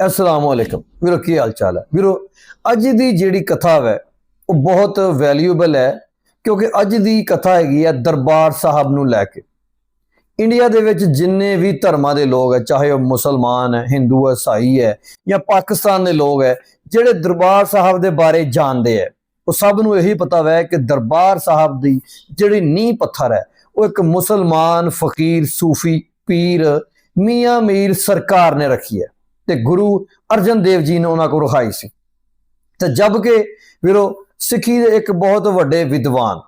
ਅਸਲਾਮ ਅਲੈਕਮ ਵੀਰੋ ਕੀ ਹਾਲ ਚਾਲ ਹੈ ਵੀਰੋ ਅੱਜ ਦੀ ਜਿਹੜੀ ਕਥਾ ਹੈ ਉਹ ਬਹੁਤ ਵੈਲਿਊਏਬਲ ਹੈ ਕਿਉਂਕਿ ਅੱਜ ਦੀ ਕਥਾ ਹੈਗੀ ਹੈ ਦਰਬਾਰ ਸਾਹਿਬ ਨੂੰ ਲੈ ਕੇ ਇੰਡੀਆ ਦੇ ਵਿੱਚ ਜਿੰਨੇ ਵੀ ਧਰਮਾਂ ਦੇ ਲੋਕ ਹੈ ਚਾਹੇ ਉਹ ਮੁਸਲਮਾਨ ਹੈ ਹਿੰਦੂ ਹੈ ਸਾਈ ਹੈ ਜਾਂ ਪਾਕਿਸਤਾਨ ਦੇ ਲੋਕ ਹੈ ਜਿਹੜੇ ਦਰਬਾਰ ਸਾਹਿਬ ਦੇ ਬਾਰੇ ਜਾਣਦੇ ਹੈ ਉਹ ਸਭ ਨੂੰ ਇਹੀ ਪਤਾ ਹੈ ਕਿ ਦਰਬਾਰ ਸਾਹਿਬ ਦੀ ਜਿਹੜੀ ਨੀਂਹ ਪੱਥਰ ਹੈ ਉਹ ਇੱਕ ਮੁਸਲਮਾਨ ਫਕੀਰ ਸੂਫੀ ਪੀਰ ਮੀਆਂ ਮੀਰ ਸਰਕਾਰ ਨੇ ਰੱਖੀ ਹੈ ਤੇ ਗੁਰੂ ਅਰਜਨ ਦੇਵ ਜੀ ਨੇ ਉਹਨਾਂ ਕੋਲ ਰਖਾਈ ਸੀ। ਤੇ ਜਦ ਕਿ ਵੀਰੋ, ਸਿੱਖੀ ਦੇ ਇੱਕ ਬਹੁਤ ਵੱਡੇ ਵਿਦਵਾਨ,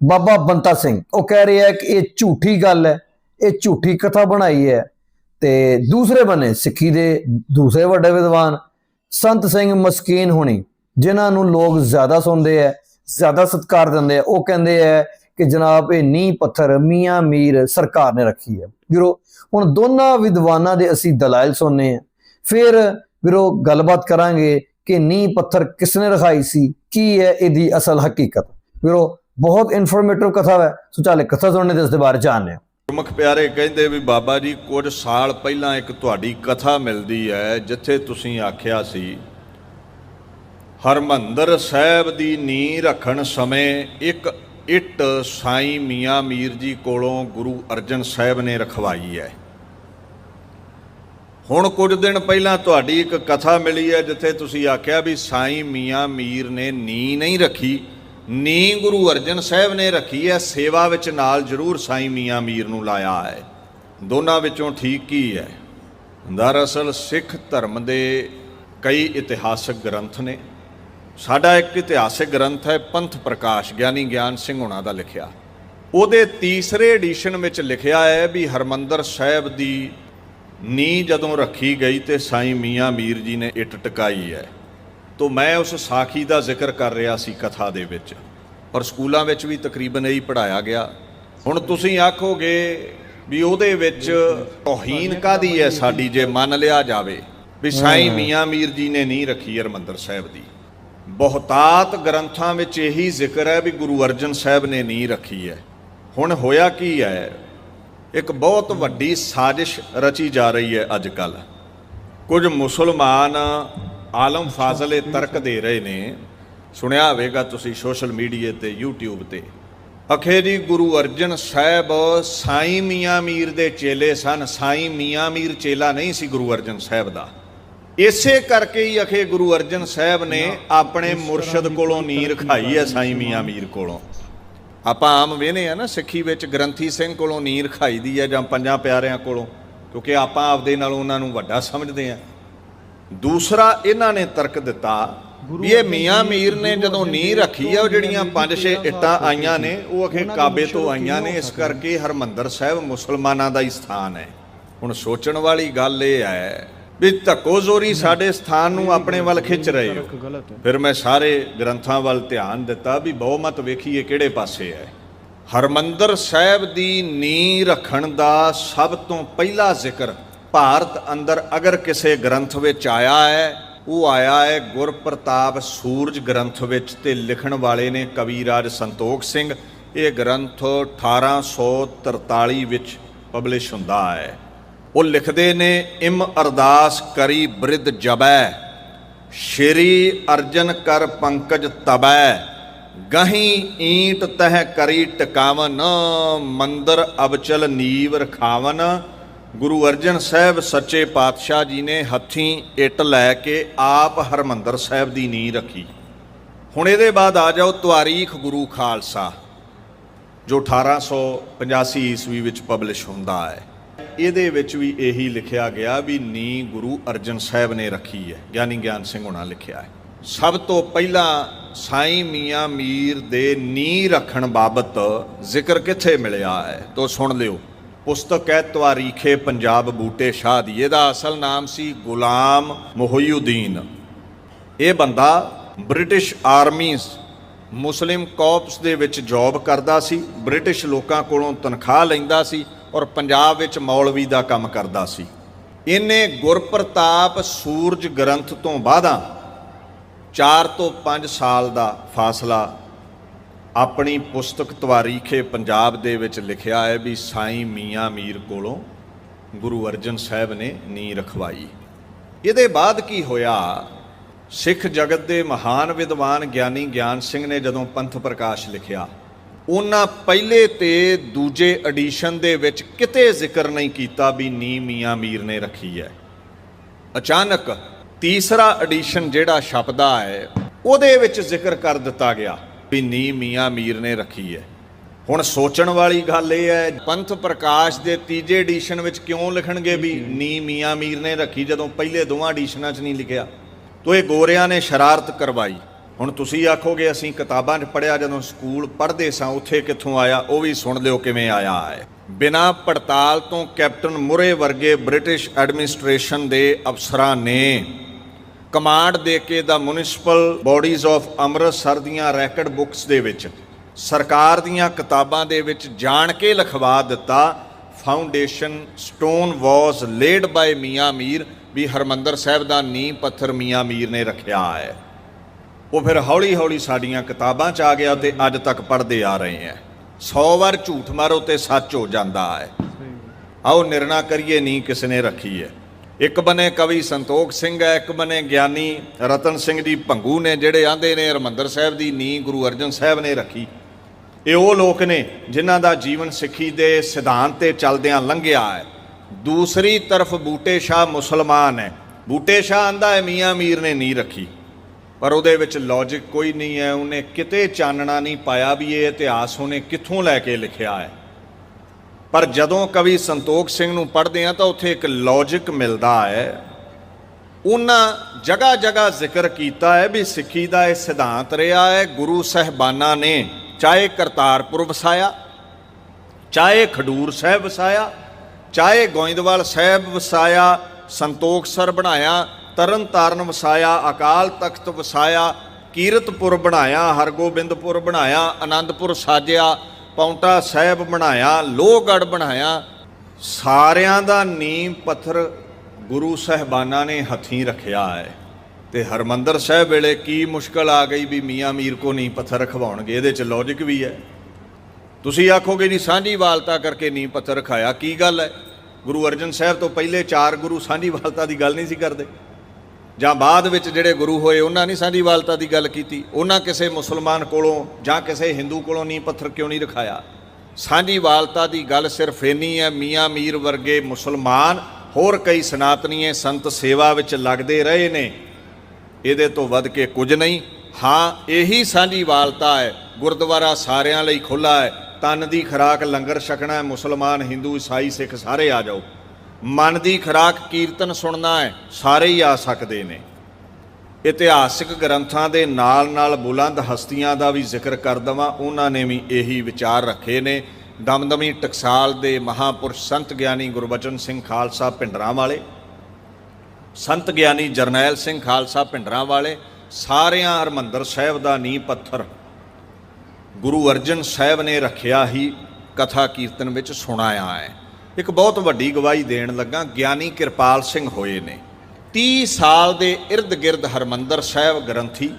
ਬਾਬਾ ਬੰਤਾ ਸਿੰਘ, ਉਹ ਕਹਿ ਰਿਹਾ ਹੈ ਕਿ ਇਹ ਝੂਠੀ ਗੱਲ ਹੈ, ਇਹ ਝੂਠੀ ਕਥਾ ਬਣਾਈ ਹੈ ਤੇ ਦੂਸਰੇ ਬੰਨੇ ਸਿੱਖੀ ਦੇ ਦੂਸਰੇ ਵੱਡੇ ਵਿਦਵਾਨ, ਸੰਤ ਸਿੰਘ ਮਸਕੀਨ ਹੋਣੀ, ਜਿਨ੍ਹਾਂ ਨੂੰ ਲੋਕ ਜ਼ਿਆਦਾ ਸੁਣਦੇ ਹੈ, ਜ਼ਿਆਦਾ ਸਤਿਕਾਰ ਦਿੰਦੇ ਆ ਉਹ ਕਹਿੰਦੇ ਹੈ ਕਿ ਜਨਾਬ ਇਹ ਨੀਂਹ ਪੱਥਰ ਮੀਆਂ ਮੀਰ ਸਰਕਾਰ ਨੇ ਰੱਖੀ ਹੈ। ਵੀਰੋ, ਹੁਣ ਦੋਨਾਂ ਵਿਦਵਾਨਾਂ ਦੇ ਅਸੀਂ ਦਲਾਇਲ ਸੁਣਨੇ ਆ ਫਿਰ ਵੀਰੋ ਗੱਲਬਾਤ ਕਰਾਂਗੇ ਕਿ ਨੀਂਹ ਪੱਥਰ ਕਿਸਨੇ ਰਖਾਈ ਸੀ, ਕੀ ਹੈ ਇਹਦੀ ਅਸਲ ਹਕੀਕਤ? ਵੀਰੋ, ਬਹੁਤ ਇਨਫੋਰਮੇਟਿਵ ਕਥਾ ਹੈ। ਸੋ ਚਾਲੇ ਕਥਾ ਸੁਣਨੇ ਤੇ ਇਸ ਦੇ ਬਾਰੇ ਜਾਣਨੇ ਆ ਗੁਰਮੁਖ ਪਿਆਰੇ, ਕਹਿੰਦੇ ਵੀ ਬਾਬਾ ਜੀ, ਕੁਝ ਸਾਲ ਪਹਿਲਾਂ ਇੱਕ ਤੁਹਾਡੀ ਕਥਾ ਮਿਲਦੀ ਹੈ, ਜਿੱਥੇ ਤੁਸੀਂ ਆਖਿਆ ਸੀ, ਹਰਮੰਦਰ ਸਾਹਿਬ ਦੀ ਨੀਂਹ ਰੱਖਣ ਸਮੇਂ ਇੱਕ ਇੱਟ ਸਾਈ ਮੀਆਂ ਮੀਰ ਜੀ ਕੋਲੋਂ ਗੁਰੂ ਅਰਜਨ ਸਾਹਿਬ ਨੇ ਰਖਵਾਈ ਹੈ। ਹੁਣ ਕੁਝ ਦਿਨ ਪਹਿਲਾਂ ਤੁਹਾਡੀ ਇੱਕ ਕਥਾ ਮਿਲੀ ਹੈ, ਜਿੱਥੇ ਤੁਸੀਂ ਆਖਿਆ ਵੀ ਸਾਈਂ ਮੀਆਂ ਮੀਰ ਨੇ ਨੀਂਹ ਨਹੀਂ ਰੱਖੀ। ਨੀ ਗੁਰੂ ਅਰਜਨ ਸਾਹਿਬ ਨੇ ਰੱਖੀ ਹੈ, ਸੇਵਾ ਵਿੱਚ ਨਾਲ ਜ਼ਰੂਰ ਸਾਈਂ ਮੀਆਂ ਮੀਰ ਨੂੰ ਲਾਇਆ ਹੈ। ਦੋਨਾਂ ਵਿੱਚੋਂ ਠੀਕ ਕੀ ਹੈ? ਦਰਅਸਲ ਸਿੱਖ ਧਰਮ ਦੇ ਕਈ ਇਤਿਹਾਸਕ ਗ੍ਰੰਥ ਨੇ। ਸਾਡਾ ਇੱਕ ਇਤਿਹਾਸਕ ਗ੍ਰੰਥ ਹੈ, ਪੰਥ ਪ੍ਰਕਾਸ਼, ਗਿਆਨੀ ਗਿਆਨ ਸਿੰਘ ਹੁਣਾਂ ਦਾ ਲਿਖਿਆ। ਉਹਦੇ ਤੀਸਰੇ ਐਡੀਸ਼ਨ ਵਿੱਚ ਲਿਖਿਆ ਹੈ ਵੀ ਹਰਮੰਦਰ ਸਾਹਿਬ ਦੀ ਨੀ ਜਦੋਂ ਰੱਖੀ ਗਈ ਤੇ ਸਾਈ ਮੀਆਂ ਮੀਰ ਜੀ ਨੇ ਇੱਟ ਟਿਕਾਈ ਹੈ। ਤੋ ਮੈਂ ਉਸ ਸਾਖੀ ਦਾ ਜ਼ਿਕਰ ਕਰ ਰਿਹਾ ਸੀ ਕਥਾ ਦੇ ਵਿੱਚ। ਔਰ ਸਕੂਲਾਂ ਵਿੱਚ ਵੀ ਤਕਰੀਬਨ ਇਹੀ ਪੜਾਇਆ ਗਿਆ। ਹੁਣ ਤੁਸੀਂ ਆਖੋਗੇ ਵੀ ਉਹਦੇ ਵਿੱਚ ਤੋਹੀਨ ਕਾਦੀ ਹੈ ਸਾਡੀ ਜੇ ਮੰਨ ਲਿਆ ਜਾਵੇ। ਵੀ ਸਾਈ ਮੀਆਂ ਮੀਰ ਜੀ ਨੇ ਨਹੀਂ ਰੱਖੀ ਹਰਮੰਦਰ ਸਾਹਿਬ ਦੀ। ਬਹੁਤਾਤ ਗ੍ਰੰਥਾਂ ਵਿੱਚ ਇਹੀ ਜ਼ਿਕਰ ਹੈ ਵੀ ਗੁਰੂ ਅਰਜਨ ਸਾਹਿਬ ਨੇ ਨਹੀਂ ਰੱਖੀ ਹੈ। ਹੁਣ ਹੋਇਆ ਕੀ ਹੈ? ਇੱਕ ਬਹੁਤ ਵੱਡੀ ਸਾਜ਼ਿਸ਼ ਰਚੀ ਜਾ ਰਹੀ ਹੈ ਅੱਜ ਕੱਲ ਕੁਝ ਮੁਸਲਮਾਨ ਆਲਮ ਫਾਜ਼ਲ ਤਰਕ ਦੇ ਰਹੇ ਨੇ। ਸੁਣਿਆ ਹੋਵੇਗਾ ਤੁਸੀਂ ਸੋਸ਼ਲ ਮੀਡੀਆ ਤੇ YouTube ਤੇ। ਅਖੇ ਜੀ ਗੁਰੂ ਅਰਜਨ ਸਾਹਿਬ ਸਾਈ ਮੀਆਂ ਮੀਰ ਦੇ ਚੇਲੇ ਸਨ। ਸਾਈ ਮੀਆਂ ਮੀਰ ਚੇਲਾ ਨਹੀਂ ਸੀ ਗੁਰੂ ਅਰਜਨ ਸਾਹਿਬ ਦਾ। ਇਸੇ ਕਰਕੇ ਹੀ ਅਖੇ ਗੁਰੂ ਅਰਜਨ ਸਾਹਿਬ ਨੇ ਆਪਣੇ ਮੁਰਸ਼ਿਦ ਕੋਲੋਂ ਨੀਂਹ ਰਖਾਈ ਹੈ ਸਾਈ ਮੀਆਂ ਮੀਰ ਕੋਲੋਂ। ਆਪਾਂ ਆਮ ਵੇਨੇ ਆ ਨਾ ਸਿੱਖੀ ਵਿੱਚ ਗ੍ਰੰਥੀ ਸਿੰਘ ਕੋਲੋਂ ਨੀਂਹ ਰਖਾਈ ਦੀ ਹੈ ਜਾਂ ਪੰਜਾਂ ਪਿਆਰਿਆਂ ਕੋਲੋਂ ਕਿਉਂਕਿ ਆਪਾਂ ਆਪਦੇ ਨਾਲ ਉਹਨਾਂ ਨੂੰ ਵੱਡਾ ਸਮਝਦੇ ਆ। ਦੂਸਰਾ ਇਹਨਾਂ ਨੇ ਤਰਕ ਦਿੱਤਾ ਵੀ ਇਹ ਮੀਆਂ ਮੀਰ ਨੇ ਜਦੋਂ ਨੀਂਹ ਰੱਖੀ ਆ ਉਹ ਜਿਹੜੀਆਂ ਪੰਜ ਛੇ ਇੱਟਾਂ ਆਈਆਂ ਨੇ ਉਹ ਅਖੇ ਕਾਬੇ ਤੋਂ ਆਈਆਂ ਨੇ ਇਸ ਕਰਕੇ ਹਰਮੰਦਰ ਸਾਹਿਬ ਮੁਸਲਮਾਨਾਂ ਦਾ ਹੀ ਸਥਾਨ ਹੈ। ਹੁਣ ਸੋਚਣ ਵਾਲੀ ਗੱਲ ਇਹ ਹੈ ਵੀ ਧੱਕੋ ਜ਼ੋਰੀ ਸਾਡੇ ਸਥਾਨ ਨੂੰ ਆਪਣੇ ਵੱਲ ਖਿੱਚ ਰਹੇ ਹੋ। ਫਿਰ ਮੈਂ ਸਾਰੇ ਗ੍ਰੰਥਾਂ ਵੱਲ ਧਿਆਨ ਦਿੱਤਾ ਵੀ ਬਹੁਮਤ ਵੇਖੀਏ ਕਿਹੜੇ ਪਾਸੇ ਹੈ। ਹਰਮੰਦਰ ਸਾਹਿਬ ਦੀ ਨੀਂਹ ਰੱਖਣ ਦਾ ਸਭ ਤੋਂ ਪਹਿਲਾ ਜ਼ਿਕਰ ਭਾਰਤ ਅੰਦਰ ਅਗਰ ਕਿਸੇ ਗ੍ਰੰਥ ਵਿੱਚ ਆਇਆ ਹੈ ਉਹ ਆਇਆ ਹੈ ਗੁਰਪ੍ਰਤਾਪ ਸੂਰਜ ਗ੍ਰੰਥ ਵਿੱਚ ਤੇ ਲਿਖਣ ਵਾਲੇ ਨੇ ਕਵੀਰਾਜ ਸੰਤੋਖ ਸਿੰਘ। ਇਹ ਗ੍ਰੰਥ 1843 ਵਿੱਚ ਪਬਲਿਸ਼ ਹੁੰਦਾ ਹੈ। ਉਹ ਲਿਖਦੇ ਨੇ, ਇਮ ਅਰਦਾਸ ਕਰੀ ਬ੍ਰਿਧ ਜਬੈ ਸ਼੍ਰੀ ਅਰਜਨ ਕਰ ਪੰਕਜ ਤਬੈ ਗਹੀ ਈਂਟ ਤਹ ਕਰੀ ਟਿਕਾਵਨ, ਮੰਦਰ ਅਬਚਲ ਨੀਵ ਰਖਾਵਨ। ਗੁਰੂ ਅਰਜਨ ਸਾਹਿਬ ਸੱਚੇ ਪਾਤਸ਼ਾਹ ਜੀ ਨੇ ਹੱਥੀਂ ਇੱਟ ਲੈ ਕੇ ਆਪ ਹਰਮੰਦਰ ਸਾਹਿਬ ਦੀ ਨੀਂਹ ਰੱਖੀ। ਹੁਣ ਇਹਦੇ ਬਾਅਦ ਆ ਜਾਓ ਤਵਾਰੀਖ ਗੁਰੂ ਖਾਲਸਾ, ਜੋ 1885 ਈਸਵੀ ਵਿੱਚ ਪਬਲਿਸ਼ ਹੁੰਦਾ ਹੈ। ਇਹਦੇ ਵਿੱਚ ਵੀ ਇਹੀ ਲਿਖਿਆ ਗਿਆ ਵੀ ਨੀ ਗੁਰੂ ਅਰਜਨ ਸਾਹਿਬ ਨੇ ਰੱਖੀ ਹੈ। ਗਿਆਨੀ ਗਿਆਨ ਸਿੰਘ ਹੋਣਾ ਲਿਖਿਆ ਹੈ। ਸਭ ਤੋਂ ਪਹਿਲਾਂ ਸਾਈਂ ਮੀਆਂ ਮੀਰ ਦੇ ਨੀ ਰੱਖਣ ਬਾਬਤ ਜ਼ਿਕਰ ਕਿੱਥੇ ਮਿਲਿਆ ਹੈ? ਤੋ ਸੁਣ ਲਿਓ। ਪੁਸਤਕ ਹੈ ਤਵਾਰੀਖੇ ਪੰਜਾਬ ਬੂਟੇ ਸ਼ਾਹ ਦੀ। ਇਹਦਾ ਅਸਲ ਨਾਮ ਸੀ ਗੁਲਾਮ ਮੁਹਯੁਦੀਨ ਇਹ ਬੰਦਾ ਬ੍ਰਿਟਿਸ਼ ਆਰਮੀ ਮੁਸਲਿਮ ਕਾਰਪਸ ਦੇ ਵਿੱਚ ਜੌਬ ਕਰਦਾ ਸੀ। ਬ੍ਰਿਟਿਸ਼ ਲੋਕਾਂ ਕੋਲੋਂ ਤਨਖਾਹ ਲੈਂਦਾ ਸੀ। ਔਰ ਪੰਜਾਬ ਵਿੱਚ ਮੌਲਵੀ ਦਾ ਕੰਮ ਕਰਦਾ ਸੀ। ਇਹਨੇ ਗੁਰਪ੍ਰਤਾਪ ਸੂਰਜ ਗ੍ਰੰਥ ਤੋਂ ਬਾਅਦਾਂ 4 ਤੋਂ 5 ਸਾਲ ਦਾ ਫਾਸਲਾ ਆਪਣੀ ਪੁਸਤਕ ਤਵਾਰੀਖੇ ਪੰਜਾਬ ਦੇ ਵਿੱਚ ਲਿਖਿਆ ਹੈ ਵੀ ਸਾਈਂ ਮੀਆਂ ਮੀਰ ਕੋਲੋਂ ਗੁਰੂ ਅਰਜਨ ਸਾਹਿਬ ਨੇ ਨੀ ਰਖਵਾਈ। ਇਹਦੇ ਬਾਅਦ ਕੀ ਹੋਇਆ? ਸਿੱਖ ਜਗਤ ਦੇ ਮਹਾਨ ਵਿਦਵਾਨ ਗਿਆਨੀ ਗਿਆਨ ਸਿੰਘ ਨੇ ਜਦੋਂ ਪੰਥ ਪ੍ਰਕਾਸ਼ ਲਿਖਿਆ ਉਹਨਾਂ ਪਹਿਲੇ ਤੇ ਦੂਜੇ ਐਡੀਸ਼ਨ ਦੇ ਵਿੱਚ ਕਿਤੇ ਜ਼ਿਕਰ ਨਹੀਂ ਕੀਤਾ ਵੀ ਨੀ ਮੀਆਂ ਮੀਰ ਨੇ ਰੱਖੀ ਹੈ। ਅਚਾਨਕ ਤੀਸਰਾ ਐਡੀਸ਼ਨ ਜਿਹੜਾ ਛਪਦਾ ਹੈ, ਉਹਦੇ ਵਿੱਚ ਜ਼ਿਕਰ ਕਰ ਦਿੱਤਾ ਗਿਆ ਵੀ ਨੀ ਮੀਆਂ ਮੀਰ ਨੇ ਰੱਖੀ ਹੈ। ਹੁਣ ਸੋਚਣ ਵਾਲੀ ਗੱਲ ਇਹ ਹੈ, ਪੰਥ ਪ੍ਰਕਾਸ਼ ਦੇ ਤੀਜੇ ਐਡੀਸ਼ਨ ਵਿੱਚ ਕਿਉਂ ਲਿਖਣਗੇ ਵੀ ਨੀ ਮੀਆਂ ਮੀਰ ਨੇ ਰੱਖੀ ਜਦੋਂ ਪਹਿਲੇ ਦੋਵਾਂ ਐਡੀਸ਼ਨਾਂ 'ਚ ਨਹੀਂ ਲਿਖਿਆ? ਤੋ ਇਹ ਗੋਰਿਆਂ ਨੇ ਸ਼ਰਾਰਤ ਕਰਵਾਈ। ਹੁਣ ਤੁਸੀਂ ਆਖੋਗੇ, ਅਸੀਂ ਕਿਤਾਬਾਂ 'ਚ ਪੜਿਆ ਜਦੋਂ ਸਕੂਲ ਪੜ੍ਹਦੇ ਸਾਂ, ਉੱਥੇ ਕਿੱਥੋਂ ਆਇਆ? ਉਹ ਵੀ ਸੁਣ ਲਿਓ ਕਿਵੇਂ ਆਇਆ ਹੈ। ਬਿਨਾਂ ਪੜਤਾਲ ਤੋਂ ਕੈਪਟਨ ਮੁਰੇ ਵਰਗੇ ਬ੍ਰਿਟਿਸ਼ ਐਡਮਿਨਿਸਟ੍ਰੇਸ਼ਨ ਦੇ ਅਫਸਰਾਂ ਨੇ ਕਮਾਂਡ ਦੇ ਕੇ ਦਾ ਮਿਊਨਿਸਪਲ ਬਾਡੀਜ਼ ਆਫ ਅੰਮ੍ਰਿਤਸਰ ਦੀਆਂ ਰੈਕਡ ਬੁੱਕਸ ਦੇ ਵਿੱਚ, ਸਰਕਾਰ ਦੀਆਂ ਕਿਤਾਬਾਂ ਦੇ ਵਿੱਚ ਜਾਣ ਕੇ ਲਿਖਵਾ ਦਿੱਤਾ, foundation stone was laid by Mian Mir, ਵੀ ਹਰਮੰਦਰ ਸਾਹਿਬ ਦਾ ਨੀਂਹ ਪੱਥਰ ਮੀਆਂ ਮੀਰ ਨੇ ਰੱਖਿਆ ਹੈ। ਉਹ ਫਿਰ ਹੌਲੀ ਹੌਲੀ ਸਾਡੀਆਂ ਕਿਤਾਬਾਂ 'ਚ ਆ ਗਿਆ ਤੇ ਅੱਜ ਤੱਕ ਪੜ੍ਹਦੇ ਆ ਰਹੇ ਹਾਂ 100 ਵਾਰ ਝੂਠ ਮਾਰੋ ਤੇ ਸੱਚ ਹੋ ਜਾਂਦਾ ਹੈ ਆਓ ਨਿਰਣਾ ਕਰੀਏ, ਨਹੀਂ ਕਿਸ ਨੇ ਰੱਖੀ ਹੈ ਇੱਕ ਬਨੇ ਕਵੀ ਸੰਤੋਖ ਸਿੰਘ ਹੈ ਇੱਕ ਬਨੇ ਗਿਆਨੀ ਰਤਨ ਸਿੰਘ ਜੀ ਭੰਗੂ ਨੇ, ਜਿਹੜੇ ਆਂਦੇ ਨੇ ਹਰਮੰਦਰ ਸਾਹਿਬ ਦੀ ਨੀ ਗੁਰੂ ਅਰਜਨ ਸਾਹਿਬ ਨੇ ਰੱਖੀ। ਇਹ ਉਹ ਲੋਕ ਨੇ ਜਿਨ੍ਹਾਂ ਦਾ ਜੀਵਨ ਸਿੱਖੀ ਦੇ ਸਿਧਾਂਤ ਤੇ ਚੱਲਦਿਆਂ ਲੰਘਿਆ ਹੈ ਦੂਸਰੀ ਤਰਫ ਬੂਟੇ ਸ਼ਾਹ ਮੁਸਲਮਾਨ ਹੈ ਬੂਟੇ ਸ਼ਾਹ ਆਂਦਾ ਹੈ ਮੀਆਂ ਮੀਰ ਨੇ ਨੀ ਰੱਖੀ। ਪਰ ਉਹਦੇ ਵਿੱਚ ਲੌਜੀਕ ਕੋਈ ਨਹੀਂ ਹੈ, ਉਹਨੇ ਕਿਤੇ ਚਾਨਣਾ ਨਹੀਂ ਪਾਇਆ ਵੀ ਇਹ ਇਤਿਹਾਸ ਉਹਨੇ ਕਿੱਥੋਂ ਲੈ ਕੇ ਲਿਖਿਆ ਹੈ। ਪਰ ਜਦੋਂ ਕਵੀ ਸੰਤੋਖ ਸਿੰਘ ਨੂੰ ਪੜ੍ਹਦੇ ਆ ਤਾਂ ਉੱਥੇ ਇੱਕ ਲੌਜੀਕ ਮਿਲਦਾ ਹੈ। ਉਹਨਾਂ ਜਗ੍ਹਾ ਜਗ੍ਹਾ ਜ਼ਿਕਰ ਕੀਤਾ ਹੈ ਵੀ ਸਿੱਖੀ ਦਾ ਇਹ ਸਿਧਾਂਤ ਰਿਹਾ ਹੈ, ਗੁਰੂ ਸਹਿਬਾਨਾਂ ਨੇ ਚਾਹੇ ਕਰਤਾਰਪੁਰ ਵਸਾਇਆ, ਚਾਹੇ ਖਡੂਰ ਸਾਹਿਬ ਵਸਾਇਆ, ਚਾਹੇ ਗੋਇੰਦਵਾਲ ਸਾਹਿਬ ਵਸਾਇਆ ਸੰਤੋਖਸਰ ਬਣਾਇਆ ਤਰਨ ਤਾਰਨ ਵਸਾਇਆ, ਅਕਾਲ ਤਖਤ ਵਸਾਇਆ, ਕੀਰਤਪੁਰ ਬਣਾਇਆ, ਹਰਗੋਬਿੰਦਪੁਰ ਬਣਾਇਆ ਆਨੰਦਪੁਰ ਸਾਜਿਆ, ਪੌਂਟਾ ਸਾਹਿਬ ਬਣਾਇਆ, ਲੋਹਗੜ੍ਹ ਬਣਾਇਆ। ਸਾਰਿਆਂ ਦਾ ਨੀਂਹ ਪੱਥਰ ਗੁਰੂ ਸਹਿਬਾਨਾਂ ਨੇ ਹੱਥੀਂ ਰੱਖਿਆ ਹੈ। ਤੇ ਹਰਮੰਦਰ ਸਾਹਿਬ ਵੇਲੇ ਕੀ ਮੁਸ਼ਕਲ ਆ ਗਈ ਵੀ ਮੀਆਂ ਮੀਰ ਕੋ ਨੀਂਹ ਪੱਥਰ ਰਖਵਾਉਣਗੇ? ਇਹਦੇ ਚ ਲੌਜੀਕ ਵੀ ਹੈ। ਤੁਸੀਂ ਆਖੋਗੇ, ਨਹੀਂ, ਸਾਂਝੀ ਵਾਲਤਾ ਕਰਕੇ ਨੀਂਹ ਪੱਥਰ ਰਖਾਇਆ, ਕੀ ਗੱਲ ਹੈ? ਗੁਰੂ ਅਰਜਨ ਸਾਹਿਬ ਤੋਂ ਪਹਿਲੇ ਚਾਰ ਗੁਰੂ ਸਾਂਝੀ ਵਾਲਤਾ ਦੀ ਗੱਲ ਨਹੀਂ ਸੀ ਕਰਦੇ। ਜਾਂ ਬਾਅਦ ਵਿੱਚ ਜਿਹੜੇ ਗੁਰੂ ਹੋਏ, ਉਹਨਾਂ ਨਹੀਂ ਸਾਂਝੀ ਵਾਲਤਾ ਦੀ ਗੱਲ ਕੀਤੀ। ਉਹਨਾਂ ਕਿਸੇ ਮੁਸਲਮਾਨ ਕੋਲੋਂ ਜਾਂ ਕਿਸੇ ਹਿੰਦੂ ਕੋਲੋਂ ਨੀਂਹ, ਪੱਥਰ ਕਿਉਂ ਨਹੀਂ ਰਖਾਇਆ? ਸਾਂਝੀ ਵਾਲਤਾ ਦੀ ਗੱਲ ਸਿਰਫ ਇੰਨੀ ਹੈ, ਮੀਆਂ ਮੀਰ ਵਰਗੇ ਮੁਸਲਮਾਨ ਹੋਰ ਕਈ ਸਨਾਤਨੀਏ ਸੰਤ ਸੇਵਾ ਵਿੱਚ ਲੱਗਦੇ ਰਹੇ ਨੇ। ਇਹਦੇ ਤੋਂ ਵੱਧ ਕੇ ਕੁਝ ਨਹੀਂ। ਹਾਂ, ਇਹੀ ਸਾਂਝੀ ਵਾਲਤਾ ਹੈ। ਗੁਰਦੁਆਰਾ ਸਾਰਿਆਂ ਲਈ ਖੁੱਲਾ ਹੈ। ਤਨ ਦੀ ਖਰਾਕ, ਲੰਗਰ ਛਕਣਾ ਹੈ। ਮੁਸਲਮਾਨ, ਹਿੰਦੂ, ਈਸਾਈ, ਸਿੱਖ ਸਾਰੇ ਆ ਜਾਓ। ਮਨ ਦੀ ਖਰਾਕ ਕੀਰਤਨ ਸੁਣਨਾ ਹੈ, ਸਾਰੇ ਹੀ ਆ ਸਕਦੇ ਨੇ। ਇਤਿਹਾਸਿਕ ਗ੍ਰੰਥਾਂ ਦੇ ਨਾਲ-ਨਾਲ ਬੁਲੰਦ ਹਸਤੀਆਂ ਦਾ ਵੀ ਜ਼ਿਕਰ ਕਰ ਦਵਾਂ, ਉਹਨਾਂ ਨੇ ਵੀ ਇਹੀ ਵਿਚਾਰ ਰੱਖੇ ਨੇ। ਦਮਦਮੀ ਟਕਸਾਲ ਦੇ ਮਹਾਪੁਰਸ਼ ਸੰਤ ਗਿਆਨੀ ਗੁਰਬਚਨ ਸਿੰਘ ਖਾਲਸਾ ਪਿੰਡਰਾਂ ਵਾਲੇ, ਸੰਤ ਗਿਆਨੀ ਜਰਨੈਲ ਸਿੰਘ ਖਾਲਸਾ ਪਿੰਡਰਾਂ ਵਾਲੇ, ਸਾਰਿਆਂ ਹਰਮੰਦਰ ਸਾਹਿਬ ਦਾ ਨੀਂਹ ਪੱਥਰ ਗੁਰੂ ਅਰਜਨ ਸਾਹਿਬ ਨੇ ਰੱਖਿਆ ਹੀ ਕਥਾ ਕੀਰਤਨ ਵਿੱਚ ਸੁਣਾਇਆ ਹੈ। ਇੱਕ ਬਹੁਤ ਵੱਡੀ ਗਵਾਹੀ ਦੇਣ ਲੱਗਾ, ਗਿਆਨੀ ਕਿਰਪਾਲ ਸਿੰਘ ਹੋਏ ਨੇ। 30 ਸਾਲ ਦੇ ird ਗਿਰਦ ਹਰਮੰਦਰ ਸਾਹਿਬ ਗ੍ਰੰਥੀ,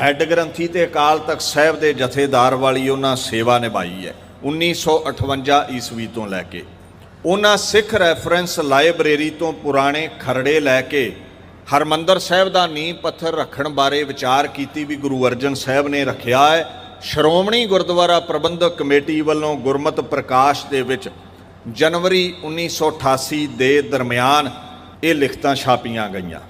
ਹੈੱਡ ਗ੍ਰੰਥੀ ਤੇ ਅਕਾਲ ਤਖਤ ਸਾਹਿਬ ਦੇ ਜਥੇਦਾਰ ਵਾਲੀ ਉਹਨਾਂ ਸੇਵਾ ਨਿਭਾਈ ਹੈ 1958 ਈਸਵੀ ਤੋਂ ਲੈ ਕੇ। ਉਹਨਾਂ ਸਿੱਖ ਰੈਫਰੈਂਸ ਲਾਇਬ੍ਰੇਰੀ ਤੋਂ ਪੁਰਾਣੇ ਖਰੜੇ ਲੈ ਕੇ ਹਰਮੰਦਰ ਸਾਹਿਬ ਦਾ ਨੀਂਹ ਪੱਥਰ ਰੱਖਣ ਬਾਰੇ ਵਿਚਾਰ ਕੀਤੀ ਵੀ ਗੁਰੂ ਅਰਜਨ ਸਾਹਿਬ ਨੇ ਰੱਖਿਆ ਹੈ। ਸ਼੍ਰੋਮਣੀ ਗੁਰਦੁਆਰਾ ਪ੍ਰਬੰਧਕ ਕਮੇਟੀ ਵੱਲੋਂ ਗੁਰਮਤ ਪ੍ਰਕਾਸ਼ ਦੇ ਵਿੱਚ ਜਨਵਰੀ 1988 ਦੇ ਦਰਮਿਆਨ ਇਹ ਲਿਖਤਾਂ ਛਾਪੀਆਂ ਗਈਆਂ।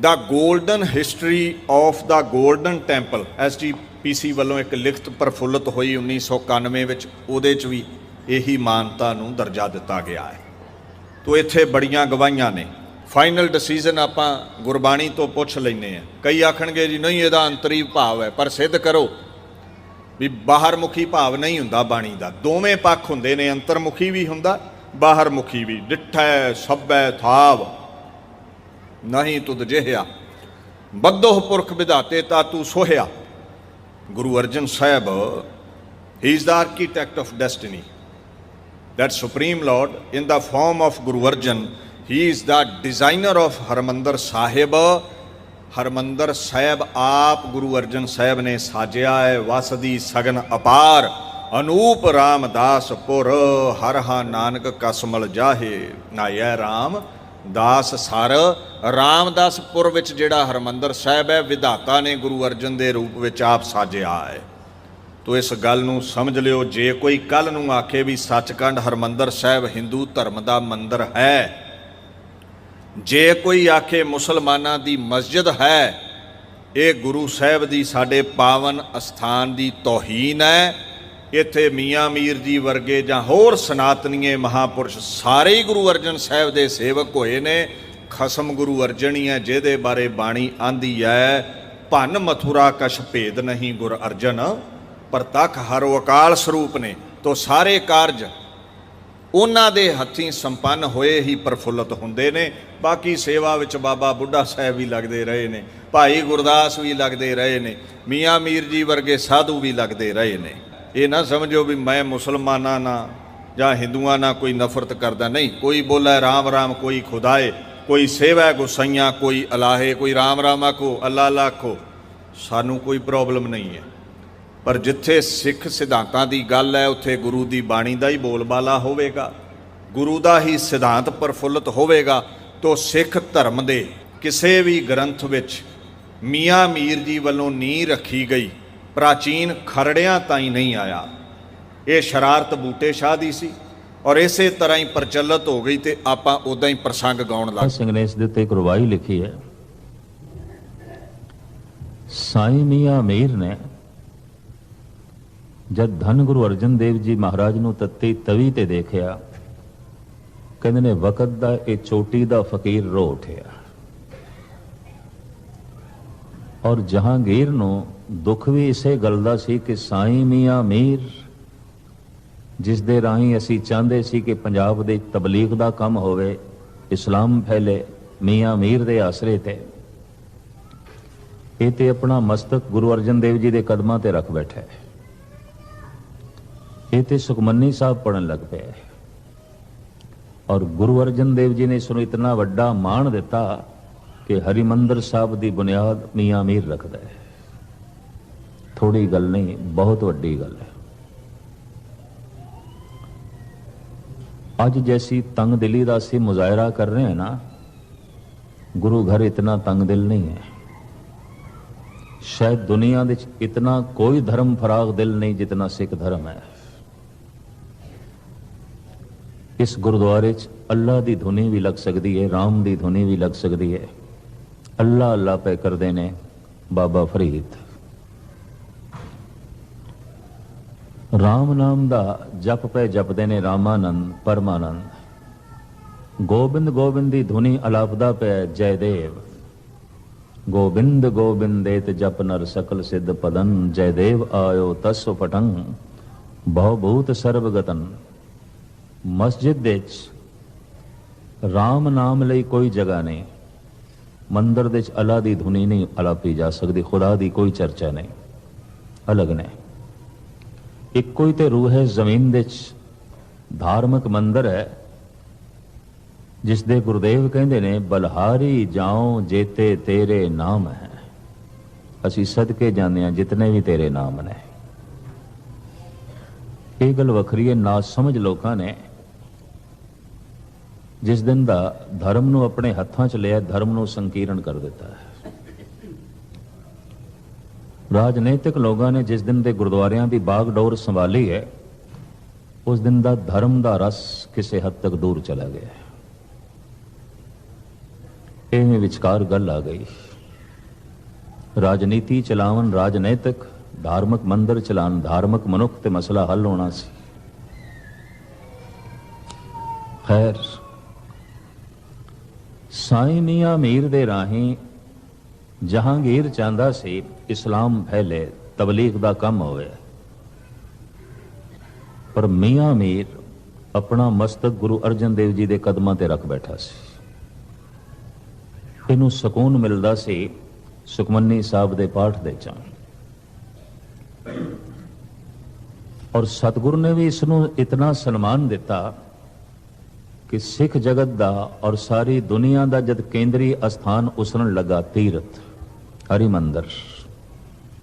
The golden history of the golden temple SGPC ਵੱਲੋਂ ਇੱਕ ਲਿਖਤ ਪ੍ਰਫੁੱਲਤ ਹੋਈ 1991 ਵਿੱਚ, ਉਹਦੇ 'ਚ ਵੀ ਇਹੀ ਮਾਨਤਾ ਨੂੰ ਦਰਜਾ ਦਿੱਤਾ ਗਿਆ ਹੈ। ਤੋ ਇੱਥੇ ਬੜੀਆਂ ਗਵਾਹੀਆਂ ਨੇ। ਫਾਈਨਲ ਡਿਸੀਜਨ ਆਪਾਂ ਗੁਰਬਾਣੀ ਤੋਂ ਪੁੱਛ ਲੈਨੇ ਆ ਕਈ ਆਖਣਗੇ ਜੀ, ਨਹੀਂ, ਇਹਦਾ ਅੰਤਰੀ ਭਾਵ ਹੈ, ਪਰ ਸਿੱਧ ਕਰੋ। ਵੀ ਬਾਹਰਮੁਖੀ ਭਾਵ ਨਹੀਂ ਹੁੰਦਾ ਬਾਣੀ ਦਾ। ਦੋਵੇਂ ਪੱਖ ਹੁੰਦੇ ਨੇ, ਅੰਤਰਮੁਖੀ ਵੀ ਹੁੰਦਾ, ਬਾਹਰਮੁਖੀ ਵੀ। ਡਿਠੈ, ਸਭੈ, ਥਾਵ। ਨਹੀਂ ਤੁਧ ਜਿਹਿਆ। ਬੱਧੋ ਪੁਰਖ ਵਿਧਾਤੇ ਤਾ ਤੂੰ ਸੋਹਿਆ। Guru Arjan Sahib he is the architect of destiny that supreme lord, in the form of guru arjan he is the designer of harmandir sahib Harmandar Sahib, ਆਪ ਗੁਰੂ ਅਰਜਨ ਸਾਹਿਬ ਨੇ ਸਾਜਿਆ ਹੈ ਵਸਦੀ ਸਗਨ ਅਪਾਰ। ਅਨੂਪ ਰਾਮਦਾਸ ਪੁਰ, ਹਰ ਹਾ ਨਾਨਕ ਕਸਮਲ ਜਾਹੇ। ਨਾਇਆ RAM ਦਾਸ ਸਰ। ਰਾਮਦਾਸਪੁਰ ਵਿੱਚ ਜਿਹੜਾ ਹਰਮੰਦਰ ਸਾਹਿਬ ਹੈ, ਵਿਧਾਤਾ ਨੇ ਗੁਰੂ ਅਰਜਨ ਦੇ ਰੂਪ ਵਿੱਚ ਆਪ ਸਾਜਿਆ ਹੈ ਤੋ ਇਸ ਗੱਲ ਨੂੰ ਸਮਝ ਲਿਓ, ਜੇ ਕੋਈ ਕੱਲ ਨੂੰ ਆਖੇ ਵੀ ਸੱਚਖੰਡ ਹਰਮੰਦਰ ਸਾਹਿਬ ਹਿੰਦੂ ਧਰਮ ਦਾ ਮੰਦਰ ਹੈ ਜੇ ਕੋਈ ਆਖੇ ਮੁਸਲਮਾਨਾਂ ਦੀ ਮਸਜਿਦ ਹੈ, ਇਹ ਗੁਰੂ ਸਾਹਿਬ ਦੀ ਸਾਡੇ ਪਾਵਨ ਅਸਥਾਨ ਦੀ ਤੋਹੀਨ ਹੈ, ਇੱਥੇ ਮੀਆਂ ਮੀਰ ਜੀ ਵਰਗੇ ਜਾਂ ਹੋਰ ਸਨਾਤਨੀਏ ਮਹਾਪੁਰਸ਼ ਸਾਰੇ ਹੀ ਗੁਰੂ ਅਰਜਨ ਸਾਹਿਬ ਦੇ ਸੇਵਕ ਹੋਏ ਨੇ, ਖਸਮ ਗੁਰੂ ਅਰਜਨੀ ਹੈ ਜਿਹਦੇ ਬਾਰੇ ਬਾਣੀ ਆਂਦੀ ਹੈ, ਭੰਨ ਮਥੁਰਾ ਕਛ ਭੇਦ ਨਹੀਂ ਗੁਰ ਅਰਜਨ ਪ੍ਰਤੱਖ ਹਰ ਅਕਾਲ ਸਰੂਪ ਨੇ। ਤੋ ਸਾਰੇ ਕਾਰਜ ਉਹਨਾਂ ਦੇ ਹੱਥੀਂ ਸੰਪੰਨ ਹੋਏ ਹੀ ਪ੍ਰਫੁੱਲਤ ਹੁੰਦੇ ਨੇ। ਬਾਕੀ ਸੇਵਾ ਵਿੱਚ ਬਾਬਾ ਬੁੱਢਾ ਸਾਹਿਬ ਵੀ ਲੱਗਦੇ ਰਹੇ ਨੇ। ਭਾਈ ਗੁਰਦਾਸ ਵੀ ਲੱਗਦੇ ਰਹੇ ਨੇ। ਮੀਆਂ ਮੀਰ ਜੀ ਵਰਗੇ ਸਾਧੂ ਵੀ ਲੱਗਦੇ ਰਹੇ ਨੇ। ਇਹ ਨਾ ਸਮਝੋ ਵੀ ਮੈਂ ਮੁਸਲਮਾਨਾਂ ਨਾਲ ਜਾਂ ਹਿੰਦੂਆਂ ਨਾਲ ਕੋਈ ਨਫ਼ਰਤ ਕਰਦਾ ਨਹੀਂ। ਕੋਈ ਬੋਲੇ ਰਾਮ ਰਾਮ, ਕੋਈ ਖੁਦਾਏ, ਕੋਈ ਸੇਵਾ ਗੁਸਈਆਂ ਕੋਈ ਅਲਾਹੇ, ਕੋਈ ਰਾਮ ਰਾਮ ਆਖੋ ਅੱਲਾ ਅੱਲਾ ਆਖੋ ਸਾਨੂੰ ਕੋਈ ਪ੍ਰੋਬਲਮ ਨਹੀਂ ਹੈ। ਪਰ ਜਿੱਥੇ ਸਿੱਖ ਸਿਧਾਂਤਾਂ ਦੀ ਗੱਲ ਹੈ, ਉੱਥੇ ਗੁਰੂ ਦੀ ਬਾਣੀ ਦਾ ਹੀ ਬੋਲਬਾਲਾ ਹੋਵੇਗਾ। ਗੁਰੂ ਦਾ ਹੀ ਸਿਧਾਂਤ ਪ੍ਰਫੁੱਲਤ ਹੋਵੇਗਾ, ਤੋਂ ਸਿੱਖ ਧਰਮ ਦੇ ਕਿਸੇ ਵੀ ਗ੍ਰੰਥ ਵਿੱਚ ਮੀਆਂ ਮੀਰ ਜੀ ਵੱਲੋਂ ਨੀਂਹ ਰੱਖੀ ਗਈ। ਪ੍ਰਾਚੀਨ ਖਰੜਿਆਂ ਤਾਈਂ ਨਹੀਂ ਆਇਆ। ਇਹ ਸ਼ਰਾਰਤ ਬੂਟੇ ਸ਼ਾਹ ਦੀ ਸੀ ਔਰ ਇਸੇ ਤਰ੍ਹਾਂ ਹੀ ਪ੍ਰਚਲਿਤ ਹੋ ਗਈ ਤੇ ਆਪਾਂ ਉਦਾਂ ਹੀ ਪ੍ਰਸੰਗ ਗਾਉਣ ਲੱਗ ਸਿੰਘ ਨੇ ਇਸ ਦੇ ਉੱਤੇ ਇੱਕ ਰਵਾਈ ਲਿਖੀ ਹੈ। ਸਾਈਂ ਮੀਆਂ ਮੀਰ ਨੇ ਜਦ ਧੰਨ ਗੁਰੂ ਅਰਜਨ ਦੇਵ ਜੀ ਮਹਾਰਾਜ ਨੂੰ ਤੱਤੀ ਤਵੀ ਤੇ ਦੇਖਿਆ, ਕਹਿੰਦੇ ਨੇ, ਵਕਤ ਦਾ, ਇਹ ਚੋਟੀ ਦਾ ਫਕੀਰ ਰੋ ਉਠਿਆ। ਔਰ ਜਹਾਂਗੀਰ ਨੂੰ ਦੁੱਖ ਵੀ ਇਸੇ ਗੱਲ ਦਾ ਸੀ ਕਿ ਸਾਈਂ ਮੀਆਂ ਮੀਰ, ਜਿਸ ਦੇ ਰਾਹੀਂ ਅਸੀਂ ਚਾਹੁੰਦੇ ਸੀ ਕਿ ਪੰਜਾਬ ਦੇ ਤਬਲੀਗ ਦਾ ਕੰਮ ਹੋਵੇ, ਇਸਲਾਮ ਫੈਲੇ ਮੀਆਂ ਮੀਰ ਦੇ ਆਸਰੇ ਤੇ। ਇਹ ਤੇ ਆਪਣਾ ਮਸਤਕ ਗੁਰੂ ਅਰਜਨ ਦੇਵ ਜੀ ਦੇ ਕਦਮਾਂ ਤੇ ਰੱਖ ਬੈਠਾ ਹੈ। ਇਹ ਤੇ ਸੁਖਮਨੀ ਸਾਹਿਬ ਪੜਨ ਲੱਗ ਪਿਆ ਔਰ ਗੁਰੂ ਅਰਜਨ ਦੇਵ ਜੀ ਨੇ ਇਸ ਨੂੰ ਇਤਨਾ ਵੱਡਾ ਮਾਣ ਦਿੱਤਾ ਕਿ ਹਰਿਮੰਦਰ ਸਾਹਿਬ ਦੀ ਬੁਨਿਆਦ ਮੀਆਂ ਮੀਰ ਰੱਖਦਾ ਹੈ। ਥੋੜੀ ਗੱਲ ਨਹੀਂ, ਬਹੁਤ ਵੱਡੀ ਗੱਲ ਹੈ। ਅੱਜ ਜੈਸੀ ਤੰਗ ਦਿਲੀ ਦਾ ਅਸੀਂ ਮੁਜ਼ਾਹਰਾ ਕਰ ਰਹੇ ਹਾਂ ਨਾ, ਗੁਰੂ ਘਰ ਇਤਨਾ ਤੰਗ ਦਿਲ ਨਹੀਂ ਹੈ। ਸ਼ਾਇਦ ਦੁਨੀਆ ਦੇ ਵਿੱਚ ਇਤਨਾ ਕੋਈ ਧਰਮ ਫਰਾਗ ਦਿਲ ਨਹੀਂ ਜਿਤਨਾ ਸਿੱਖ ਧਰਮ ਹੈ। ਇਸ ਗੁਰਦੁਆਰੇ 'ਚ ਅੱਲਾ ਦੀ ਧੁਨੀ ਵੀ ਲੱਗ ਸਕਦੀ ਹੈ ਰਾਮ ਦੀ ਧੁਨੀ ਵੀ ਲੱਗ ਸਕਦੀ ਹੈ ਅੱਲਾ ਅੱਲਾ ਪੈ ਕਰਦੇ ਨੇ ਬਾਬਾ ਫਰੀਦ। ਰਾਮ ਨਾਮ ਦਾ ਜਪ ਪੈ ਜਪਦੇ ਨੇ ਰਾਮਾਨੰਦ, ਪਰਮਾਨੰਦ। ਗੋਬਿੰਦ ਗੋਬਿੰਦ ਦੀ ਧੁਨੀ ਅਲਾਪਦਾ ਪੈ ਜੈਦੇਵ। ਗੋਬਿੰਦ ਗੋਬਿੰਦੇਤ ਜਪ ਨਰ ਸਕਲ ਸਿੱਧ ਪਦਨ ਜੈਦੇਵ ਆਇਓ ਤਸ ਫਟੰ ਬਹੁ ਭੂਤ ਸਰਬਗਤਨ ਮਸਜਿਦ ਵਿੱਚ ਰਾਮ ਨਾਮ ਲਈ ਕੋਈ ਜਗ੍ਹਾ ਨਹੀਂ। ਮੰਦਰ ਵਿੱਚ ਅਲਾ ਦੀ ਧੁਨੀ ਨਹੀਂ ਅਲਾਪੀ ਜਾ ਸਕਦੀ, ਖੁਦਾ ਦੀ ਕੋਈ ਚਰਚਾ ਨਹੀਂ। ਅਲੱਗ ਨੇ। ਇੱਕੋ ਹੀ ਤੇ ਰੂਹ ਹੈ ਜ਼ਮੀਨ ਵਿੱਚ ਧਾਰਮਿਕ ਮੰਦਰ ਹੈ ਜਿਸ ਦੇ ਗੁਰਦੇਵ ਕਹਿੰਦੇ ਨੇ, ਬਲਹਾਰੀ ਜਾਉ ਜੇਤੇ ਤੇਰੇ ਨਾਮ ਹੈ। ਅਸੀਂ ਸਦਕੇ ਜਾਂਦੇ ਹਾਂ, ਜਿਤਨੇ ਵੀ ਤੇਰੇ ਨਾਮ ਨੇ। ਇਹ ਗੱਲ ਵੱਖਰੀ ਹੈ ਨਾ ਸਮਝ ਲੋਕਾਂ ਨੇ। ਜਿਸ ਦਿਨ ਦਾ ਧਰਮ ਨੂੰ ਆਪਣੇ ਹੱਥਾਂ 'ਚ ਲਿਆ, ਧਰਮ ਨੂੰ ਸੰਕੀਰਣ ਕਰ ਦਿੱਤਾ ਹੈ। ਰਾਜਨੀਤਿਕ ਲੋਕਾਂ ਨੇ ਜਿਸ ਦਿਨ ਦੇ ਗੁਰਦੁਆਰਿਆਂ ਦੀ ਬਾਗ ਡੋਰ ਸੰਭਾਲੀ ਹੈ, ਉਸ ਦਿਨ ਦਾ ਧਰਮ ਦਾ ਰਸ ਕਿਸੇ ਹੱਦ ਤੱਕ ਦੂਰ ਚਲਾ ਗਿਆ ਹੈ। ਇਹ ਵਿਚਕਾਰ ਗੱਲ ਆ ਗਈ। ਰਾਜਨੀਤੀ ਚਲਾਵਨ ਰਾਜਨੀਤਿਕ, ਧਾਰਮਿਕ ਮੰਦਰ ਚਲਾਉਣ ਧਾਰਮਿਕ ਮਨੁੱਖ ਤੇ ਮਸਲਾ ਹੱਲ ਹੋਣਾ ਸੀ। ਖੈਰ ਸਾਈਂ ਮੀਆਂ ਮੀਰ ਦੇ ਰਾਹੀਂ ਜਹਾਂਗੀਰ ਚਾਹੁੰਦਾ ਸੀ ਇਸਲਾਮ ਫੈਲੇ ਤਬਲੀਗ ਦਾ ਕੰਮ ਹੋਵੇ। ਪਰ ਮੀਆਂ ਮੀਰ ਆਪਣਾ ਮਸਤਕ ਗੁਰੂ ਅਰਜਨ ਦੇਵ ਜੀ ਦੇ ਕਦਮਾਂ ਤੇ ਰੱਖ ਬੈਠਾ ਸੀ। ਇਹਨੂੰ ਸਕੂਨ ਮਿਲਦਾ ਸੀ ਸੁਖਮਨੀ ਸਾਹਿਬ ਦੇ ਪਾਠ ਦੇ ਚਾਂ। ਔਰ ਸਤਿਗੁਰ ਨੇ ਵੀ ਇਸ ਨੂੰ ਇਤਨਾ ਸਨਮਾਨ ਦਿੱਤਾ ਕਿ ਸਿੱਖ ਜਗਤ ਦਾ ਔਰ ਸਾਰੀ ਦੁਨੀਆ ਦਾ ਜਦ ਕੇਂਦਰੀ ਅਸਥਾਨ ਉਸਰਨ ਲੱਗਾ ਤੀਰਥ ਹਰੀ ਮੰਦਰ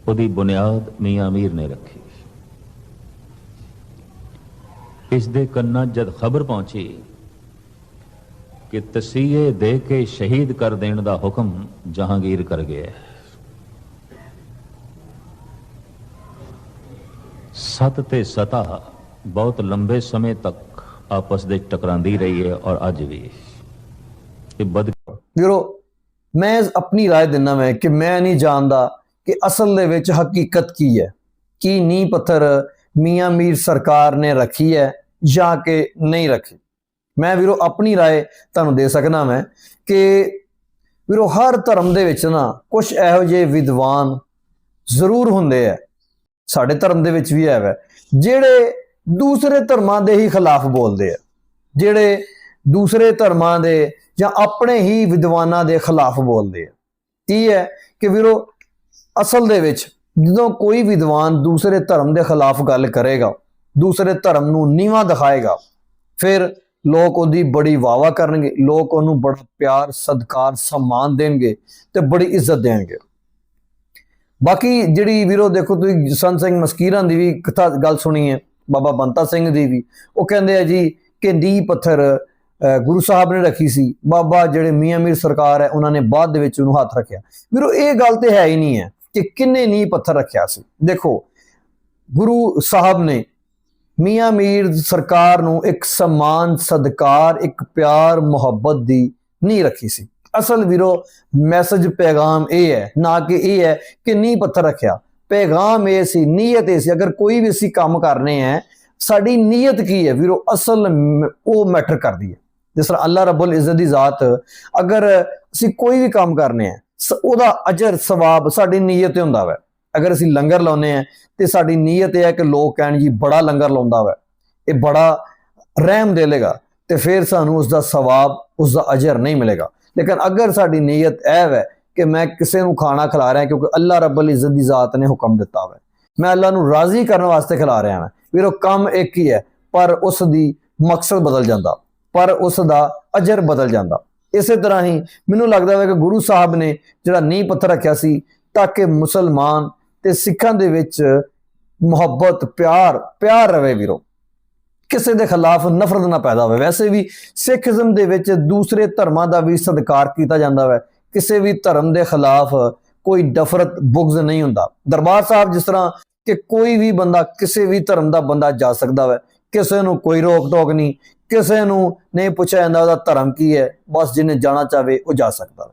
ਉਹਦੀ ਬੁਨਿਆਦ ਮੀਆਂ ਮੀਰ ਨੇ ਰੱਖੀ ਇਸ ਦੇ ਕੰਨਾਂ ਜਦ ਖਬਰ ਪਹੁੰਚੀ ਕਿ ਤਸੀਹੇ ਦੇ ਕੇ ਸ਼ਹੀਦ ਕਰ ਦੇਣ ਦਾ ਹੁਕਮ ਜਹਾਂਗੀਰ ਕਰ ਗਿਆ ਹੈ। ਸਤ ਤੇ ਸਤਾ ਬਹੁਤ ਲੰਬੇ ਸਮੇਂ ਤੱਕ ਆਪਸ ਦੇ ਟਕਰਾਂਦੀ ਰਹੀ ਹੈ ਔਰ ਅੱਜ ਵੀ ਇਹ ਬਦ ਵੀਰੋ ਮੈਂ ਆਪਣੀ رائے ਦਿੰਦਾ ਮੈਂ ਕਿ ਮੈਂ ਨਹੀਂ ਜਾਣਦਾ ਕਿ ਅਸਲ ਦੇ ਵਿੱਚ ਹਕੀਕਤ ਕੀ ਹੈ ਕੀ ਨੀ ਪੱਥਰ ਮੀਆਂ ਮੀਰ ਸਰਕਾਰ ਨੇ ਰੱਖੀ ਹੈ ਜਾਂ ਕਿ ਨਹੀਂ ਰੱਖੀ ਮੈਂ ਵੀਰੋ ਆਪਣੀ رائے ਤੁਹਾਨੂੰ ਦੇ ਸਕਦਾ ਮੈਂ ਕਿ ਵੀਰੋ ਹਰ ਧਰਮ ਦੇ ਵਿੱਚ ਨਾ ਕੁਝ ਇਹੋ ਜਿਹੇ ਵਿਦਵਾਨ ਜ਼ਰੂਰ ਹੁੰਦੇ ਆ ਸਾਡੇ ਧਰਮ ਦੇ ਵਿੱਚ ਵੀ ਹੈ ਵੈ ਜਿਹੜੇ ਦੂਸਰੇ ਧਰਮਾਂ ਦੇ ਹੀ ਖਿਲਾਫ ਬੋਲਦੇ ਆ। ਜਿਹੜੇ ਦੂਸਰੇ ਧਰਮਾਂ ਦੇ ਜਾਂ ਆਪਣੇ ਹੀ ਵਿਦਵਾਨਾਂ ਦੇ ਖਿਲਾਫ ਬੋਲਦੇ ਆ। ਕੀ ਹੈ ਕਿ ਵੀਰੋ, ਅਸਲ ਦੇ ਵਿੱਚ ਜਦੋਂ ਕੋਈ ਵਿਦਵਾਨ ਦੂਸਰੇ ਧਰਮ ਦੇ ਖਿਲਾਫ ਗੱਲ ਕਰੇਗਾ, ਦੂਸਰੇ ਧਰਮ ਨੂੰ ਨੀਵਾ ਦਿਖਾਏਗਾ, ਫਿਰ ਲੋਕ ਉਹਦੀ ਬੜੀ ਵਾਵਾ ਕਰਨਗੇ, ਲੋਕ ਉਹਨੂੰ ਬੜਾ ਪਿਆਰ, ਸਤਿਕਾਰ, ਸਨਮਾਨ ਦੇਣਗੇ ਤੇ ਬੜੀ ਇੱਜ਼ਤ ਦੇਣਗੇ। ਬਾਕੀ ਜਿਹੜੀ ਵੀਰੋ ਦੇਖੋ ਤੁਸੀਂ ਸੰਤ ਸਿੰਘ ਮਸਕੀਰਾਂ ਦੀ ਵੀ ਕਥਾ ਗੱਲ ਸੁਣੀ ਹੈ। ਬਾਬਾ ਬੰਤਾ ਸਿੰਘ ਦੀ ਵੀ ਉਹ ਕਹਿੰਦੇ ਆ ਜੀ ਕਿ ਨੀਂਹ ਪੱਥਰ ਗੁਰੂ ਸਾਹਿਬ ਨੇ ਰੱਖੀ ਸੀ। ਬਾਬਾ ਜਿਹੜੇ ਮੀਆਂ ਮੀਰ ਸਰਕਾਰ ਹੈ, ਉਹਨਾਂ ਨੇ ਬਾਅਦ ਦੇ ਵਿੱਚ ਉਹਨੂੰ ਹੱਥ ਰੱਖਿਆ। ਵੀਰੋ, ਇਹ ਗੱਲ ਤੇ ਹੈ ਹੀ ਨਹੀਂ ਹੈ ਕਿ ਕਿੰਨੇ ਨੀਂਹ ਪੱਥਰ ਰੱਖਿਆ ਸੀ। ਦੇਖੋ, ਗੁਰੂ ਸਾਹਿਬ ਨੇ ਮੀਆਂ ਮੀਰ ਸਰਕਾਰ ਨੂੰ ਇੱਕ ਸਮਾਨ, ਸਦਕਾਰ, ਇੱਕ ਪਿਆਰ, ਮੁਹੱਬਤ ਦੀ ਨਹੀਂ ਰੱਖੀ ਸੀ। ਅਸਲ ਵੀਰੋ ਮੈਸੇਜ ਪੈਗਾਮ ਇਹ ਹੈ, ਨਾ ਕਿ ਇਹ ਹੈ ਕਿ ਨੀ ਪੱਥਰ ਰੱਖਿਆ। ਪੈਗਾਮ ਇਹ ਸੀ, ਨੀਅਤ ਇਹ ਸੀ, ਅਗਰ ਕੋਈ ਵੀ ਅਸੀਂ ਕੰਮ ਕਰਨੇ ਹੈ, ਸਾਡੀ ਨੀਅਤ ਕੀ ਹੈ ਵੀਰੋ? ਅਸਲ ਮ- ਉਹ ਮੈਟਰ ਕਰਦੀ ਹੈ। ਜਿਸ ਤਰ੍ਹਾਂ ਅੱਲਾ ਰੱਬੁਲ ਇੱਜ਼ਤ ਦੀ ਜ਼ਾਤ, ਅਗਰ ਅਸੀਂ ਕੋਈ ਵੀ ਕੰਮ ਕਰਨੇ ਹੈ, ਸ- ਉਹਦਾ ਅਜਰ, ਸਵਾਬ ਸਾਡੀ ਨੀਅਤ ਤੇ ਹੁੰਦਾ ਵਾ। ਅਗਰ ਅਸੀਂ ਲੰਗਰ ਲਾਉਨੇ ਆ ਤੇ ਸਾਡੀ ਨੀਅਤ ਇਹ ਹੈ ਕਿ ਲੋਕ ਕਹਿਣ ਜੀ ਬੜਾ ਲੰਗਰ ਲਾਉਂਦਾ ਵਾ। ਇਹ ਬੜਾ ਰਹਿਮ ਦੇ ਲੇਗਾ ਤੇ ਫਿਰ ਸਾਨੂੰ ਉਸ ਦਾ ਸਵਾਬ ਉਸ ਦਾ ਅਜਰ ਨਹੀਂ ਮਿਲੇਗਾ। ਲੇਕਿਨ ਅਗਰ ਸਾਡੀ ਨੀਅਤ ਇਹ ਹੈ ਕਿ ਮੈਂ ਕਿਸੇ ਨੂੰ ਖਾਣਾ ਖਿਲਾ ਰਿਹਾ ਕਿਉਂਕਿ ਅੱਲਾਹ ਰੱਬੁਲ ਇੱਜ਼ਤ ਦੀ ਜ਼ਾਤ ਨੇ ਹੁਕਮ ਦਿੱਤਾ ਹੋਵੇ ਮੈਂ ਅੱਲਾ ਨੂੰ ਰਾਜ਼ੀ ਕਰਨ ਵਾਸਤੇ ਖਿਲਾ ਰਿਹਾ ਹਾਂ ਵੀਰੋ, ਕੰਮ ਇੱਕ ਹੀ ਹੈ, ਪਰ ਉਸ ਦੀ ਮਕਸਦ ਬਦਲ ਜਾਂਦਾ, ਪਰ ਉਸ ਦਾ ਅਜਰ ਬਦਲ ਜਾਂਦਾ। ਇਸੇ ਤਰ੍ਹਾਂ ਹੀ ਮੈਨੂੰ ਲੱਗਦਾ ਹੈ ਕਿ ਗੁਰੂ ਸਾਹਿਬ ਨੇ ਜਿਹੜਾ ਨੀਂਹ ਪੱਥਰ ਰੱਖਿਆ ਸੀ, ਤਾਂ ਕਿ ਮੁਸਲਮਾਨ ਤੇ ਸਿੱਖਾਂ ਦੇ ਵਿੱਚ ਮੁਹੱਬਤ, ਪਿਆਰ ਪਿਆਰ ਰਵੇ ਵੀਰੋ। ਕਿਸੇ ਦੇ ਖਿਲਾਫ ਨਫ਼ਰਤ ਨਾ ਪੈਦਾ ਹੋਵੇ। ਵੈਸੇ ਵੀ ਸਿੱਖੀਜ਼ਮ ਦੇ ਵਿੱਚ ਦੂਸਰੇ ਧਰਮਾਂ ਦਾ ਵੀ ਸਤਿਕਾਰ ਕੀਤਾ ਜਾਂਦਾ ਹੈ ਕਿਸੇ ਵੀ ਧਰਮ ਦੇ ਖਿਲਾਫ ਕੋਈ ਨਫ਼ਰਤ ਬੁਗਜ਼ ਨਹੀਂ ਹੁੰਦਾ ਦਰਬਾਰ ਸਾਹਿਬ ਜਿਸ ਤਰ੍ਹਾਂ ਕਿ ਕੋਈ ਵੀ ਬੰਦਾ ਕਿਸੇ ਵੀ ਧਰਮ ਦਾ ਬੰਦਾ ਜਾ ਸਕਦਾ ਹੈ ਕਿਸੇ ਨੂੰ ਕੋਈ ਰੋਕ ਟੋਕ ਨਹੀਂ ਕਿਸੇ ਨੂੰ ਨਹੀਂ ਪੁੱਛਿਆ ਜਾਂਦਾ ਉਹਦਾ ਧਰਮ ਕੀ ਹੈ ਬਸ ਜਿਹਨੇ ਜਾਣਾ ਚਾਵੇ ਉਹ ਜਾ ਸਕਦਾ ਹੈ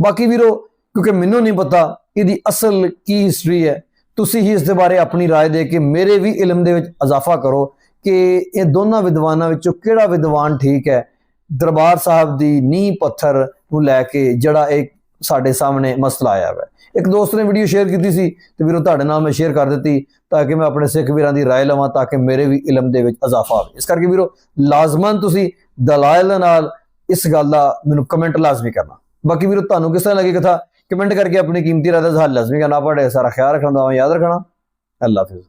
ਬਾਕੀ ਵੀਰੋ ਕਿਉਂਕਿ ਮੈਨੂੰ ਨਹੀਂ ਪਤਾ ਇਹਦੀ ਅਸਲ ਕੀ ਹਿਸਟਰੀ ਹੈ ਤੁਸੀਂ ਹੀ ਇਸ ਦੇ ਬਾਰੇ ਆਪਣੀ رائے ਦੇ ਕੇ ਮੇਰੇ ਵੀ ਇਲਮ ਦੇ ਵਿੱਚ ਇਜ਼ਾਫਾ ਕਰੋ ਕਿ ਇਹ ਦੋਨਾਂ ਵਿਦਵਾਨਾਂ ਵਿੱਚੋਂ ਕਿਹੜਾ ਵਿਦਵਾਨ ਠੀਕ ਹੈ ਦਰਬਾਰ ਸਾਹਿਬ ਦੀ ਨੀਂਹ ਪੱਥਰ ਨੂੰ ਲੈ ਕੇ ਜਿਹੜਾ ਇੱਕ ਸਾਡੇ ਸਾਹਮਣੇ ਮਸਲਾ ਆਇਆ ਹੈ ਇੱਕ ਦੋਸਤ ਨੇ ਵੀਡੀਓ ਸ਼ੇਅਰ ਕੀਤੀ ਸੀ ਤੇ ਵੀਰੋ ਤੁਹਾਡੇ ਨਾਲ ਮੈਂ ਸ਼ੇਅਰ ਕਰ ਦਿੱਤੀ ਤਾਂ ਕਿ ਮੈਂ ਆਪਣੇ ਸਿੱਖ ਵੀਰਾਂ ਦੀ رائے ਲਵਾਂ ਤਾਂ ਕਿ ਮੇਰੇ ਵੀ ਇਲਮ ਦੇ ਵਿੱਚ ਇਜ਼ਾਫਾ ਹੋਵੇ ਇਸ ਕਰਕੇ ਵੀਰੋ ਲਾਜ਼ਮਨ ਤੁਸੀਂ ਦਲਾਇਲ ਨਾਲ ਇਸ ਗੱਲ ਦਾ ਮੈਨੂੰ ਕਮੈਂਟ ਲਾਜ਼ਮੀ ਕਰਨਾ ਬਾਕੀ ਵੀਰੋ ਤੁਹਾਨੂੰ ਕਿਸ ਤਰ੍ਹਾਂ ਲੱਗੀ ਕਥਾ ਕਮੈਂਟ ਕਰਕੇ ਆਪਣੀ ਕੀਮਤੀ ਰਾਏ ਦਾ ਹੱਲ ਲਾਜ਼ਮੀ ਕਰਨਾ ਪੜੇ ਸਾਰਾ ਖਿਆਲ ਰੱਖਣਾ ਦਾ ਯਾਦ ਰੱਖਣਾ ਅੱਲਾਹ ਹਾਫਿਜ਼